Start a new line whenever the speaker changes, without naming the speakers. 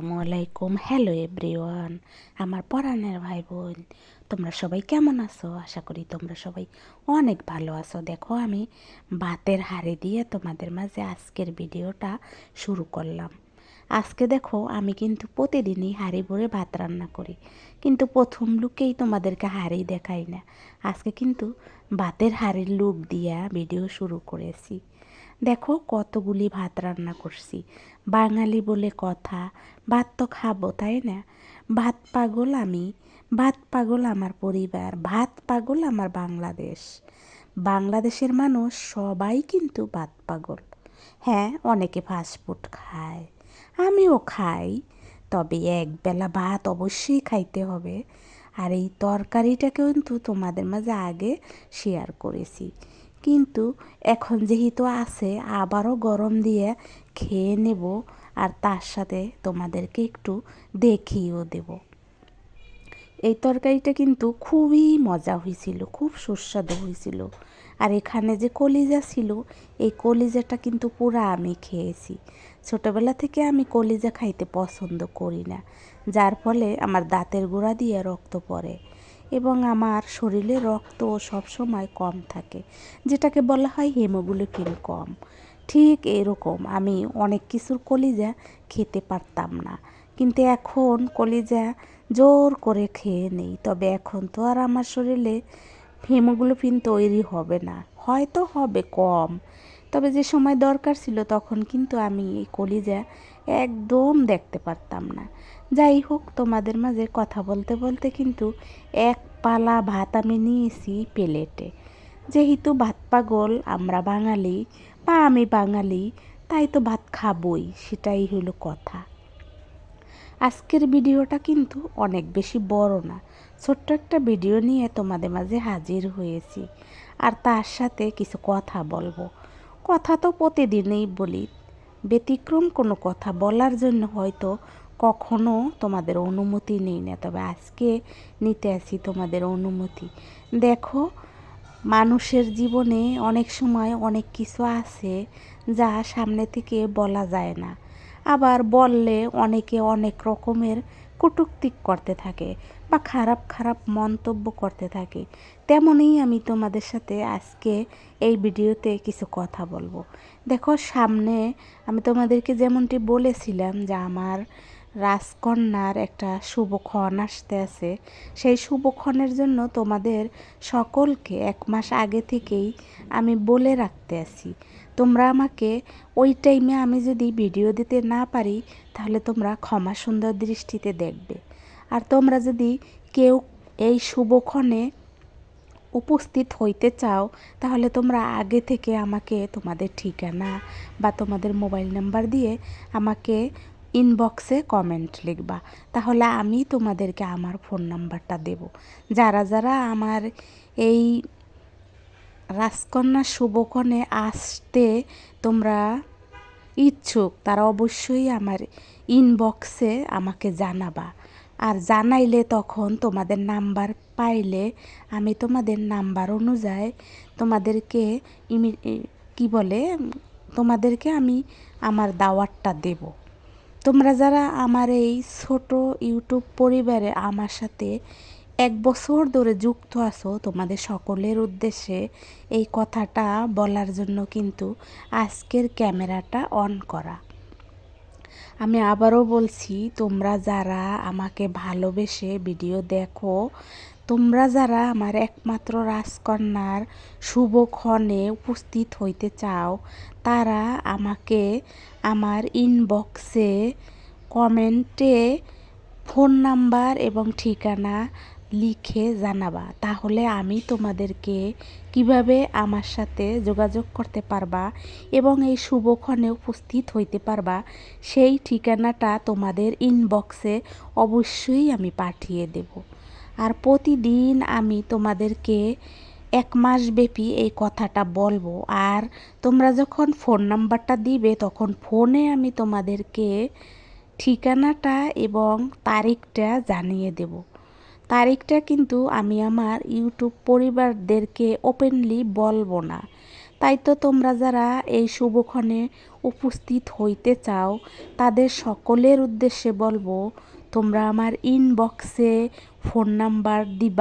আসসালামাইকুম hello everyone আমার পরাণের ভাই বোন তোমরা সবাই কেমন আছো? আশা করি তোমরা সবাই অনেক ভালো আছো। দেখো, আমি ভাতের হাড়ি দিয়ে তোমাদের মাঝে আজকের ভিডিওটা শুরু করলাম। আজকে দেখো, আমি কিন্তু প্রতিদিনই হাঁড়ি ভরে ভাত রান্না করি। কিন্তু প্রথম লুকেই তোমাদেরকে হাঁড়ি দেখাই না। আজকে কিন্তু ভাতের হাঁড়ির লুক দিয়া ভিডিও শুরু করেছি। দেখো কতগুলি ভাত রান্না করছি। বাঙালি বলে কথা, ভাত তো খাব, তাই না? ভাত পাগল আমি, ভাত পাগল আমার পরিবার, ভাত পাগল আমার বাংলাদেশ। বাংলাদেশের মানুষ সবাই কিন্তু ভাত পাগল। হ্যাঁ অনেকে ফাস্টফুড খায়, আমিও খাই, তবে একবেলা ভাত অবশ্যই খাইতে হবে। আর এই তরকারিটা কিন্তু তোমাদের মাঝে আগে শেয়ার করেছি। কিন্তু এখন যেহেতু আছে, আবারও গরম দিয়ে খেয়ে নেব আর তার সাথে তোমাদেরকে একটু দেখিয়েও দেব। এই তরকারিটা কিন্তু খুবই মজা হয়েছিল, খুব সুস্বাদু হয়েছিল। আর এখানে যে কলিজা ছিল, এই কলিজাটা কিন্তু পুরা আমি খেয়েছি। ছোটবেলা থেকে আমি কলিজা খাইতে পছন্দ করি না, যার ফলে আমার দাঁতের গোড়া দিয়ে রক্ত পড়ে। আমার শরীরে রক্ত সবসময় কম থাকে, যেটাকে বলা হয় হিমোগ্লোবিন কম। ঠিক এরকম আমি অনেক কিছুর কলিজা খেতে পারতাম না, কিন্তু এখন কলিজা জোর করে খেয়ে নেই, তবে এখন তো আর আমার শরীরে হিমোগ্লোবিন তৈরি হবে না। হয়তো হবে কম তবে যে সময় দরকার ছিল তখন কিন্তু আমি এই কলিজা একদম দেখতে পারতাম না। যাই হোক, তোমাদের মাঝে কথা বলতে বলতে কিন্তু এক পালা ভাত আমি নিয়েছি প্লেটে। যেহেতু ভাত পাগল, আমরা বাঙালি, বা আমি বাঙালি, তাই তো ভাত খাবই, সেটাই হলো কথা। আজকের ভিডিওটা কিন্তু অনেক বেশি বড় না, ছোট্ট একটা ভিডিও নিয়ে তোমাদের মাঝে হাজির হয়েছি। আর তার সাথে কিছু কথা বলব। কথা তো প্রতিদিনই বলি। ব্যতিক্রম কোনো কথা বলার জন্য হয়তো কখনো তোমাদের অনুমতি নেই না, তবে আজকে নিতে আসি তোমাদের অনুমতি। দেখো, মানুষের জীবনে অনেক সময় অনেক কিছু আছে যা সামনে থেকে বলা যায় না। আবার বললে অনেকে অনেক রকমের কটুক্তিক করতে থাকে বা খারাপ খারাপ মন্তব্য করতে থাকে। তেমনই আমি তোমাদের সাথে আজকে এই ভিডিওতে কিছু কথা বলব। দেখো, সামনে আমি তোমাদেরকে যেমনটি বলেছিলাম যে আমার রাজকন্যার একটা শুভক্ষণ আসতে আছে। সেই শুভক্ষণের জন্য তোমাদের সকলকে এক মাস আগে থেকেই আমি বলে রাখতে আছি। তোমরা আমাকে ওই টাইমে আমি যদি ভিডিও দিতে না পারি, তাহলে তোমরা ক্ষমা সুন্দর দৃষ্টিতে দেখবে। আর তোমরা যদি কেউ এই শুভক্ষণে উপস্থিত হইতে চাও, তাহলে তোমরা আগে থেকে আমাকে তোমাদের ঠিকানা বা তোমাদের মোবাইল নাম্বার দিয়ে আমাকে ইনবক্সে কমেন্ট লিখবা। তাহলে আমি তোমাদেরকে আমার ফোন নাম্বারটা দেব। যারা যারা আমার এই রাজকন্যা শুভক্ষণে আসতে তোমরা ইচ্ছুক, তারা অবশ্যই আমার ইনবক্সে আমাকে জানাবা। আর জানাইলে তখন তোমাদের নাম্বার পাইলে আমি তোমাদের নাম্বার অনুযায়ী তোমাদেরকে ইমি কী বলে? তোমাদেরকে আমি আমার দাওয়াতটা দেব। তোমরা যারা আমার এই ছোট ইউটিউব পরিবারে আমার সাথে এক বছর ধরে যুক্ত আছো, তোমাদের সকলের উদ্দেশ্যে এই কথাটা বলার জন্য কিন্তু আজকের ক্যামেরাটা অন করা। আমি আবারও বলছি, তোমরা যারা আমাকে ভালোবেসে ভিডিও দেখো তোমরা যারা আমার একমাত্র রাজকন্যার শুভক্ষণে উপস্থিত হইতে চাও, তারা আমাকে আমার ইনবক্সে কমেন্টে ফোন নাম্বার এবং ঠিকানা লিখে জানাবা। তাহলে আমি তোমাদেরকে কীভাবে আমার সাথে যোগাযোগ করতে পারবা এবং এই শুভক্ষণে উপস্থিত হইতে পারবা, সেই ঠিকানাটা তোমাদের ইনবক্সে অবশ্যই আমি পাঠিয়ে দেব। আর প্রতিদিন আমি তোমাদেরকে এক মাস ব্যাপী এই কথাটা বলব। আর তোমরা যখন ফোন নাম্বারটা দিবে, তখন ফোনে আমি তোমাদেরকে ঠিকানাটা এবং তারিখটা জানিয়ে দেব। তারিখটা কিন্তু আমি আমার ইউটিউব পরিবারদেরকে ওপেনলি বলব না। তাই তো তোমরা যারা এই শুভক্ষণে উপস্থিত হইতে চাও, তাদের সকলের উদ্দেশ্যে বলব তোমরা আমার ইনবক্সে ফোন নাম্বার দিবা।